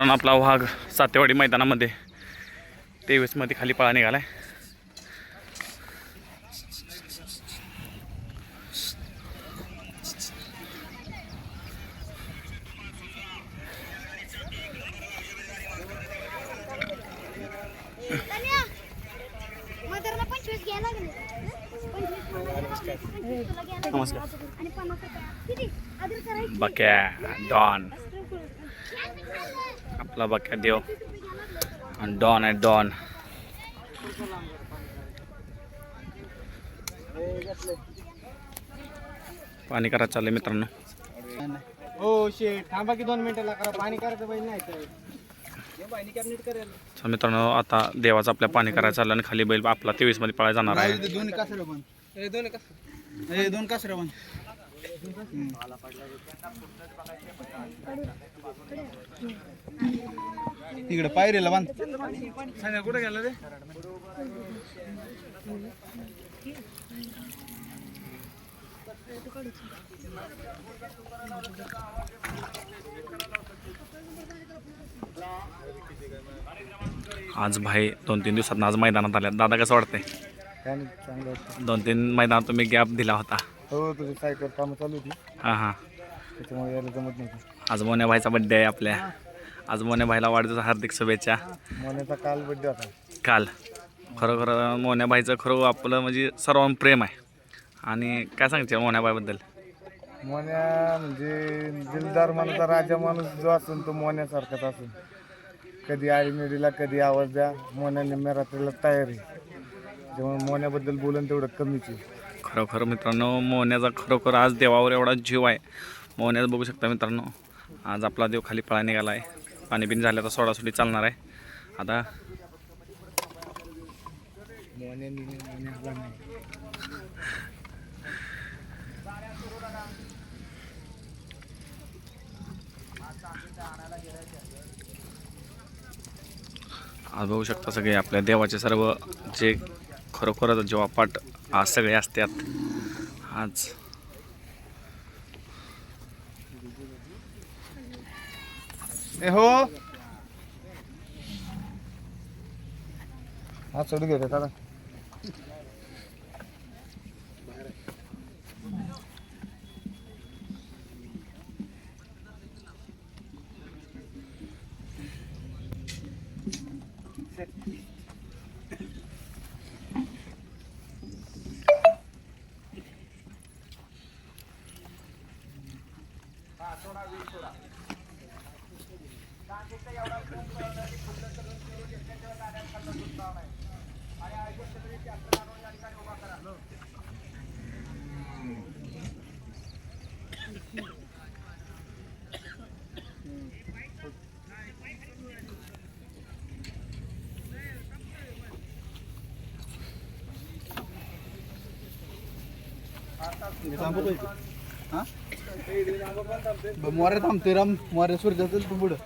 पण आपला वाघ सातेवाडी मैदानामध्ये तेवीसमध्ये खाली पळा घ्यायला नमस्कार. बक्या डॉन. आपला बक्या देव. आणि डॉन आहे डॉन पाणी करा चाललंय मित्रांनो. हो शेट थांबा की दोन मिनिटाला करा. पाणी करायचं पाहिजे नाही हे मित्रांनो आता देवाचं आपल्या पाणी करायचं चाललं आणि खाली बैल आपला तेवीसमध्ये पळायला जाणार आहे. दोन कासरे हे दोन कासरे इकडे पायरीला बांध. सांगा कुठे गेला रे? आज भाई दोन तीन दिवसात आज मैदानात आल्या दादा कसं वाटतंय? दोन तीन मैदानात तुम्ही गॅप दिला होता. हो तुझी सायकल कामं चालू होती. हां हां. त्याच्यामुळे यायला जमत नव्हतं. आज मोन्या भाईचा बड्डे आहे आपल्या. आज मोन्या भाईला वाढदिवस हार्दिक शुभेच्छा. मोन्याचा काल बड्डे होता. काल. खरोखर मोन्या भाईचं खरं आपलं म्हणजे सर्वां प्रेम आहे. आणि काय सांगते मोन्या भाईबद्दल? मोन्या म्हणजे दिलदार माणूस राजा माणूस जो असेल तो मोन्यासारखाच असेल. कधी आळीमेडीला कधी आवाज द्या. मोन्या निम्म्या रात्रीला तयार त्यामुळे मोन्याबद्दल बोलून तेवढं कमीच आहे. खरोखर मित्रांनो मोहण्याचा खरोखर आज देवावर एवढा जीव आहे. मोहण्याचा बघू शकता मित्रांनो आज आपला देव खाली पळा निघाला आहे पाणी बिन झालं तर सोडासोडी चालणार आहे. आता आज बघू शकता सगळे आपल्या देवाचे सर्व जे खरोखरच जेव्हा पाठ आज सगळे असतात आज. ए हो. हा चढू घे दादा Ya sampai itu. मोरे थांबते राम. मोरे सूर्य तू पुढं.